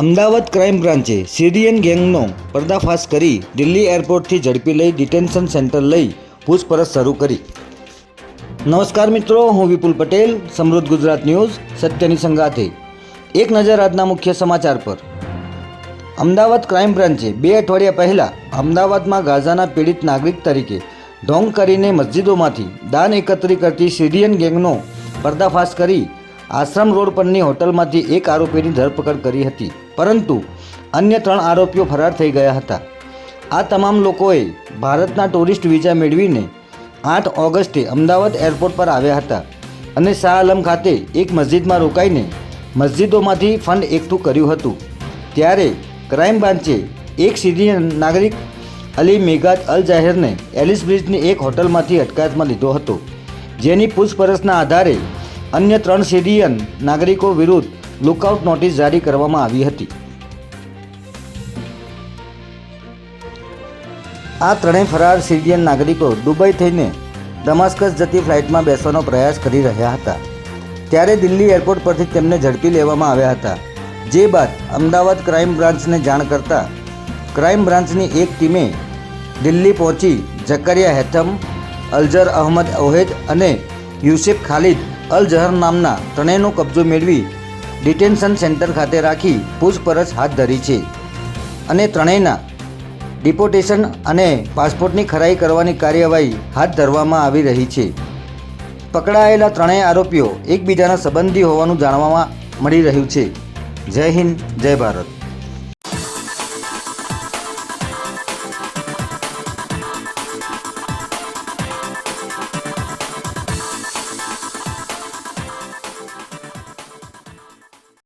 Ahmedabad crime બ્રાન્ચે Syrian ગેંગનો પર્દાફાશ કરી દિલ્હી એરપોર્ટથી ઝડપી લઈ ડિટેન્શન સેન્ટર લઈ પૂછપરછ શરૂ કરી. નમસ્કાર મિત્રો, હું વિપુલ પટેલ, સમૃદ્ધ ગુજરાત ન્યૂઝ, સત્યની સંગાથે. એક નજર આજના મુખ્ય સમાચાર પર. અમદાવાદ ક્રાઇમ બ્રાન્ચે બે અઠવાડિયા પહેલાં અમદાવાદમાં ગાઝાના પીડિત નાગરિક તરીકે ઢોંગ કરીને મસ્જિદોમાંથી દાન એકત્રિત કરતી સિરિયન ગેંગનો પર્દાફાશ કરી આશ્રમ રોડ પરની હોટલમાંથી એક આરોપીની ધરપકડ કરી હતી. પરંતુ અન્ય ત્રણ આરોપીઓ ફરાર થઈ ગયા હતા. આ તમામ લોકોએ ભારતના ટુરિસ્ટ વિઝા મેળવીને આઠ ઓગસ્ટે અમદાવાદ એરપોર્ટ પર આવ્યા હતા અને શાહ આલમ ખાતે એક મસ્જિદમાં રોકાઈને મસ્જિદોમાંથી ફંડ એકઠું કર્યું હતું. ત્યારે ક્રાઇમ બ્રાન્ચે એક સિરિયન નાગરિક અલી મેઘાત અલ જાહેરને એલિસ બ્રિજની એક હોટલમાંથી અટકાયતમાં લીધો હતો. જેની પૂછપરછના આધારે અન્ય ત્રણ સીરિયન નાગરિકો વિરુદ્ધ લુકઆઉટ નોટિસ જારી કરવામાં આવી હતી. આ ત્રણેય ફરાર સિરિયન નાગરિકો દુબઈ થઈને દમાસ્કસ જતી ફ્લાઇટમાં બેસવાનો પ્રયાસ કરી રહ્યા હતા. ત્યારે દિલ્હી એરપોર્ટ પરથી તેમને ઝડપી લેવામાં આવ્યા હતા. જે બાદ અમદાવાદ ક્રાઇમ બ્રાન્ચને જાણ કરતા ક્રાઇમ બ્રાન્ચની એક ટીમે દિલ્હી પહોંચી જકરિયા હેથમ, અલજર અહમદ ઓહેદ અને યુસેફ ખાલિદ અલ જહર નામના ત્રણેયનો કબજો મેળવી ડિટેન્શન સેન્ટર ખાતે રાખી પૂછપરછ હાથ ધરી છે. અને ત્રણેયના ડિપોટેશન અને પાસપોર્ટની ખરાઈ કરવાની કાર્યવાહી હાથ ધરવામાં આવી રહી છે. પકડાયેલા ત્રણેય આરોપીઓ એકબીજાના સંબંધી હોવાનું જાણવામાં મળી રહ્યું છે. જય હિન્દ, જય ભારત.